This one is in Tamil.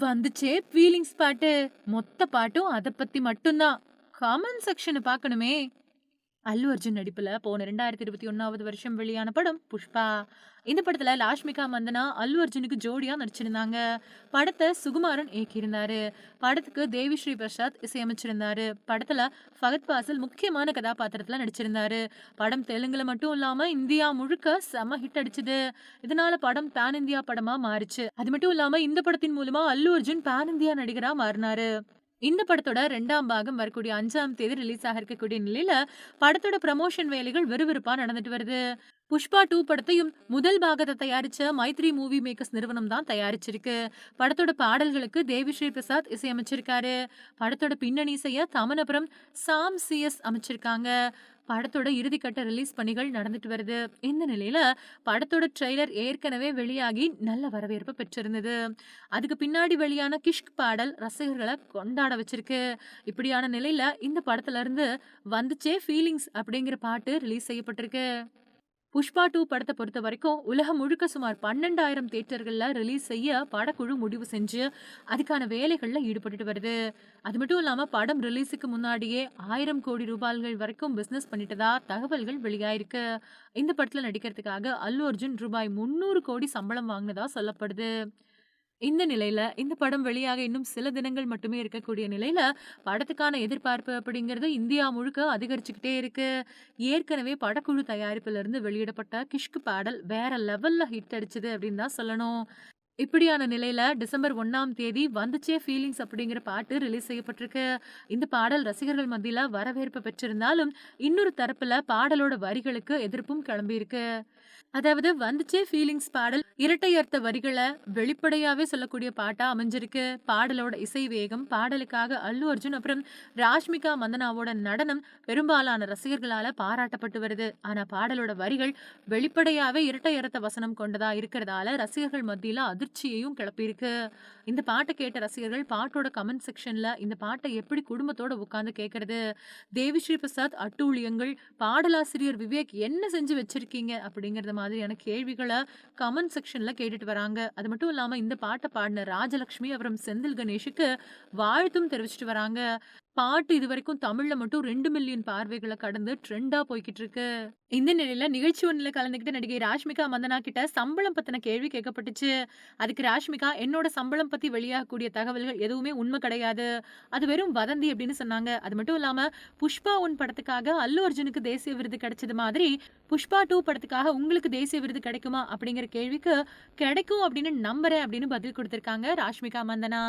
வந்துச்சே ஃபீலிங்ஸ் பாட்டு. மொத்த பாட்டும் அதை பத்தி மட்டும்தான். காமன் செக்ஷனை பார்க்கணுமே அல்லு அர்ஜுன் நடிப்புல போன ரெண்டாயிரத்தி இருபத்தி ஒன்னாவது வருஷம் வெளியான படம் புஷ்பா. இந்த படத்துல லாஷ்மிகா மந்தனா அல்லு அர்ஜுனுக்கு ஜோடியா நடிச்சிருந்தாங்க. படத்தை சுகுமாரன் இயக்கியிருந்தாரு. படத்துக்கு தேவி ஸ்ரீ பிரசாத் இசையமைச்சிருந்தாரு. படத்துல ஃபகத் பாசில் முக்கியமான கதாபாத்திரத்துல நடிச்சிருந்தாரு. படம் தெலுங்குல மட்டும் இல்லாம இந்தியா முழுக்க செம ஹிட் அடிச்சது. இதனால படம் பேன் இந்தியா படமா மாறிச்சு. அது மட்டும் இல்லாம இந்த படத்தின் மூலமா அல்லு அர்ஜுன் பேன் இந்தியா நடிகரா மாறினாரு. இந்த படத்தோட ரெண்டாம் பாகம் வரக்கூடிய அஞ்சாம் தேதி ரிலீஸ் ஆக இருக்கக்கூடிய நிலையில படத்தோட ப்ரமோஷன் வேலைகள் விறுவிறுப்பா நடந்துட்டு வருது. புஷ்பா டூ படத்தையும் முதல் பாகத்தை தயாரிச்ச மைத்ரி மூவி மேக்கர்ஸ் நிறுவனம் தான் தயாரிச்சிருக்கு. படத்தோட பாடல்களுக்கு தேவிஸ்ரீ பிரசாத் இசையமைச்சிருக்காரு. படத்தோட பின்னணி இசைய தமனபுரம் சாம் சிஎஸ் அமைச்சிருக்காங்க. படத்தோட இறுதிக்கட்ட ரிலீஸ் பணிகள் நடந்துட்டு வருது. இந்த நிலையில படத்தோட ட்ரெய்லர் ஏற்கனவே வெளியாகி நல்ல வரவேற்பு பெற்றிருந்தது. அதுக்கு பின்னாடி வெளியான கிஷ்க் பாடல் ரசிகர்களை கொண்டாட வச்சிருக்கு. இப்படியான நிலையில இந்த படத்துல இருந்து வந்துச்சே ஃபீலிங்ஸ் அப்படிங்கிற பாட்டு ரிலீஸ் செய்யப்பட்டிருக்கு. புஷ்பா டூ படத்தை பொறுத்த வரைக்கும் உலகம் முழுக்க சுமார் பன்னெண்டாயிரம் தேட்டர்களில் ரிலீஸ் செய்ய படக்குழு முடிவு செஞ்சு அதுக்கான வேலைகளில் ஈடுபட்டுட்டு வருது. அது மட்டும் இல்லாமல் படம் ரிலீஸுக்கு முன்னாடியே ஆயிரம் கோடி ரூபாய்கள் வரைக்கும் பிஸ்னஸ் பண்ணிட்டதா தகவல்கள் வெளியாயிருக்கு. இந்த படத்தில் நடிக்கிறதுக்காக அல்லு அர்ஜுன் ரூபாய் முன்னூறு கோடி சம்பளம் வாங்கினதா சொல்லப்படுது. இந்த நிலையில இந்த படம் வெளியாக இன்னும் சில தினங்கள் மட்டுமே இருக்கக்கூடிய நிலையில படத்துக்கான எதிர்பார்ப்பு அப்படிங்கிறது இந்தியா முழுக்க அதிகரிச்சுக்கிட்டே இருக்கு. ஏற்கனவே படக்குழு தயாரிப்புல இருந்து வெளியிடப்பட்ட கிஷ்கு பாடல் வேற லெவல்ல ஹிட் அடிச்சது அப்படின்னு தான் சொல்லணும். இப்படியான நிலையில டிசம்பர் ஒன்னாம் தேதி வந்துச்சே ஃபீலிங்ஸ் அப்படிங்கிற பாட்டு ரிலீஸ் செய்யப்பட்டிருக்கு. இந்த பாடல் ரசிகர்கள் மத்தியில வரவேற்பு பெற்றிருந்தாலும் இன்னொரு தரப்புல பாடலோட வரிகளுக்கு எதிர்ப்பும் கிளம்பியிருக்கு. அதாவது வந்துச்சே ஃபீலிங்ஸ் பாடல் இரட்டை அர்த்த வரிகளை வெளிப்படையாவே சொல்லக்கூடிய பாட்டா அமைஞ்சிருக்கு. பாடலோட இசை வேகம் பாடலுக்காக அல்லு அர்ஜுன் அப்புறம் ராஷ்மிகா மந்தனாவோட நடனம் பெரும்பாலான ரசிகர்களால பாராட்டப்பட்டு வருது. ஆனா பாடலோட வரிகள் வெளிப்படையாவே இரட்டை அர்த்த வசனம் கொண்டதா இருக்கிறதால ரசிகர்கள் மத்தியில அதிர்ச்சியையும் கிளப்பியிருக்கு. இந்த பாட்டை கேட்ட ரசிகர்கள் பாட்டோட கமெண்ட் செக்ஷன்ல இந்த பாட்டை எப்படி குடும்பத்தோட உட்கார்ந்து கேட்கறது தேவிஸ்ரீ பிரசாத் அட்டூழியங்கள் பாடலாசிரியர் விவேக் என்ன செஞ்சு வச்சிருக்கீங்க? அப்படிங்கறது மாதிரியான கேள்விகளை கமெண்ட் செக்ஷன்ல கேட்டுட்டு வராங்க. அது மட்டும் இல்லாம இந்த பாட்டை பாடின ராஜலட்சுமி அப்புறம் செந்தில் கணேஷுக்கு வாழ்த்தும் தெரிவிச்சிட்டு வராங்க. பாட்டு இது வரைக்கும் தமிழ்ல மட்டும் ரெண்டு மில்லியன் பார்வைகளை கடந்து ட்ரெண்டா போய்கிட்டு இருக்கு இந்த நிலையில நிகழ்ச்சி ஒன்றில் கலந்துகிட்ட நடிகை ராஷ்மிகா மந்தனா கிட்ட சம்பளம் பத்தின கேள்வி கேட்கப்பட்டுச்சு. அதுக்கு ராஷ்மிகா என்னோட சம்பளம் பத்தி வெளியாகக்கூடிய தகவல்கள் எதுவுமே உண்மை கிடையாது. அது வெறும் வதந்தி அப்படின்னு சொன்னாங்க. அது மட்டும் இல்லாம புஷ்பா ஒன் படத்துக்காக அல்லு அர்ஜுனுக்கு தேசிய விருது கிடைச்சது மாதிரி புஷ்பா டூ படத்துக்காக உங்களுக்கு தேசிய விருது கிடைக்குமா? அப்படிங்கிற கேள்விக்கு கிடைக்கும் அப்படின்னு நம்புறேன் அப்படின்னு பதில் கொடுத்திருக்காங்க ராஷ்மிகா மந்தனா.